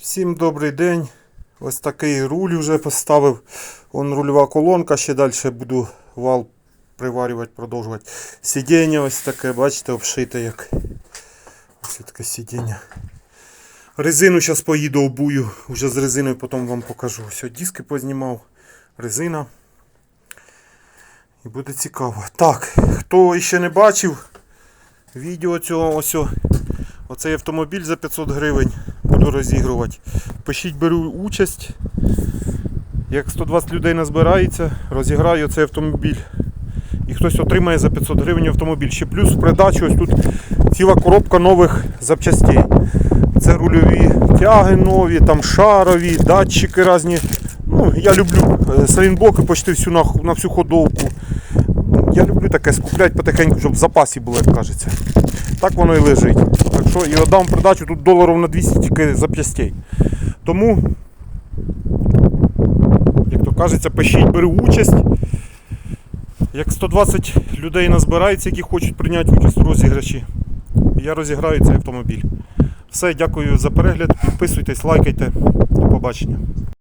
Всім добрий день. Ось такий руль вже поставив. Вон рульова колонка, ще далі буду вал приварювати, продовжувати. Сидіння ось таке, бачите, обшите як. Ось таке сидіння. Резину зараз поїду обую, вже з резиною потім вам покажу. Ось диски познімав, резина. І буде цікаво. Так, хто ще не бачив відео цього ось. Оцей автомобіль за 500 гривень буду розігрувати. Пишіть, беру участь. Як 120 людей назбирається, розіграю цей автомобіль. І хтось отримає за 500 гривень автомобіль. Ще плюс в придачу ось тут ціла коробка нових запчастей. Це рульові тяги нові, там шарові, датчики різні. Ну, я люблю е, салінблоки почти всю на, на всю ходовку. Я люблю таке скупляти потихеньку, щоб в запасі було, як кажеться. Так воно і лежить. Так що і отдам придачу тут доларів на 200 тільки запчастей. Тому, як то кажеться, пишіть, беру участь. Як 120 людей назбирається, які хочуть прийняти участь у розіграші, я розіграю цей автомобіль. Все, дякую за перегляд. Підписуйтесь, лайкайте. До побачення.